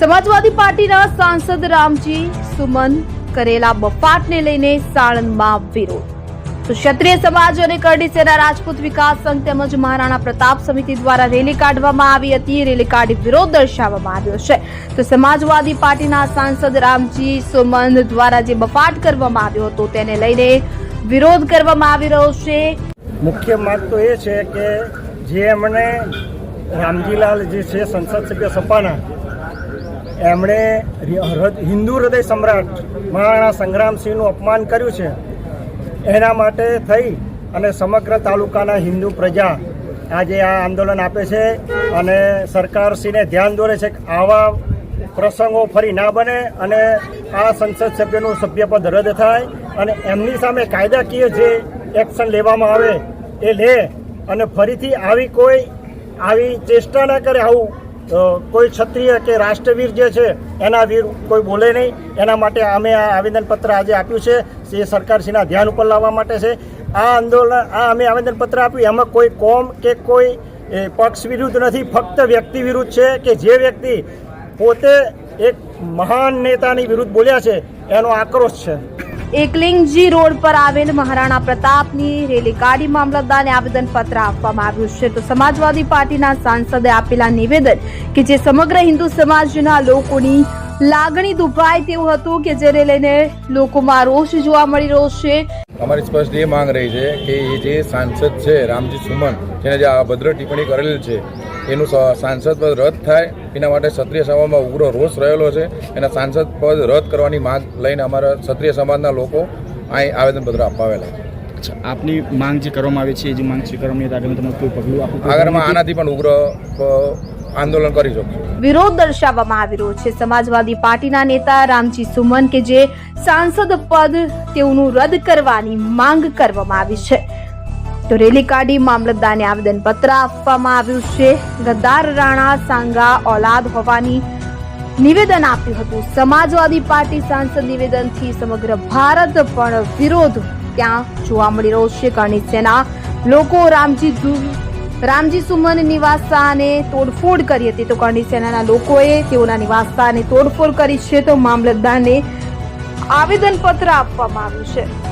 સમાજવાદી પાર્ટીના સાંસદ રામજી સુમન કરેલા બફાટને લઈને સાણંદમાં વિરોધ. તો ક્ષત્રિય સમાજ અને કરડી સેના રાજપૂત વિકાસ સંઘ તેમજ મહારાણા પ્રતાપ સમિતિ દ્વારા રેલી કાઢવામાં આવી હતી. રેલી કાઢી વિરોધ દર્શાવવામાં આવ્યો છે. તો સમાજવાદી પાર્ટીના સાંસદ રામજી સુમન દ્વારા જે બફાટ કરવામાં આવ્યો હતો તેને લઈને વિરોધ કરવામાં આવી રહ્યો છે. મુખ્ય માર્ગ તો એ છે કે જે એમણે રામજીલાલ જે છે સંસદ સભ્ય સપાના એમણે હિન્દુ હૃદય સમ્રાટ મહારાણા સંગ્રામસિંહનું અપમાન કર્યું છે. એના માટે થઈ અને સમગ્ર તાલુકાના હિન્દુ પ્રજા આજે આ આંદોલન આપે છે અને સરકારશ્રીને ધ્યાન દોરે છે કે આવા પ્રસંગો ફરી ના બને અને આ સંસદ સભ્યનું સભ્યપદ રદ થાય અને એમની સામે કાયદાકીય જે એક્શન લેવામાં આવે એ લે અને ફરીથી આવી કોઈ આવી ચેષ્ટા ના કરે આવું કોઈ ક્ષત્રિય કે રાષ્ટ્રવીર જે છે, એના વીર કોઈ બોલે નહીં. એના માટે અમે આ આવેદનપત્ર આજે આપ્યું છે. એ સરકારશ્રીના ધ્યાન ઉપર લાવવા માટે છે. આ આંદોલન, આ અમે આવેદનપત્ર આપ્યું. એમાં કોઈ કોમ કે કોઈ પક્ષ વિરુદ્ધ નથી. ફક્ત વ્યક્તિ વિરુદ્ધ છે કે જે વ્યક્તિ પોતે એક મહાન નેતાની વિરુદ્ધ બોલ્યા છે, એનો આક્રોશ છે. એકલિંગજી રોડ પર આવેલ મહારાણા પ્રતાપની રેલી કાઢી મામલતદારને આવેદનપત્ર આપવામાં આવ્યું છે. તો સમાજવાદી પાર્ટીના સાંસદે આપેલા નિવેદન કે જે સમગ્ર હિન્દુ સમાજના લોકોની લાગણી દુભાય તેવું હતું કે જેને લઈને લોકોમાં રોષ જોવા મળી રહ્યો છે. અમારી સ્પષ્ટ એ માંગ રહી છે કે જે સાંસદ છે, રામજી સુમન, જેને જે અભદ્ર ટિપ્પણી કરેલી છે એનું સાંસદ પદ રદ થાય એના માટે ક્ષત્રિય સમાજમાં ઉગ્ર રોષ રહેલો છે. એના સાંસદ પદ રદ કરવાની માંગ લઈને અમારા ક્ષત્રિય સમાજના લોકો અહીં આવેદનપત્ર આપવા આવેલા છે આપની માંગ જે કરવામાં આવી છે એ જે માંગ સ્વીકારવાની હતી તમે કોઈ પગલું આપો આગળમાં આનાથી પણ ઉગ્ર આંદોલન કરી શકો વિરોધ દર્શાવવામાં આવી રહ્યો છે. સમાજવાદી પાર્ટીના નેતા રામજી સુમન કે જે સાંસદ પદ તેઓનું રદ કરવાની માંગ કરવામાં આવી છે. તો રેલી કાઢી મામલતદારને આવેદનપત્ર આપવામાં આવ્યું છે. ગદ્દાર રાણા સાંગા ઓલાદ હોવાની નિવેદન આપ્યું હતું. સમાજવાદી પાર્ટી સાંસદ નિવેદનથી સમગ્ર ભારત પણ વિરોધ ત્યાં જોવા મળી રહ્યો છે. કરણી સેના લોકો રામજી રામજી સુમન નિવાસસ્થાને તોડફોડ કરી હતી. તો કરણી સેનાના લોકોએ તેઓના નિવાસસ્થાને તોડફોડ કરી છે. તો મામલતદારને આવેદનપત્ર આપવામાં આવ્યું છે.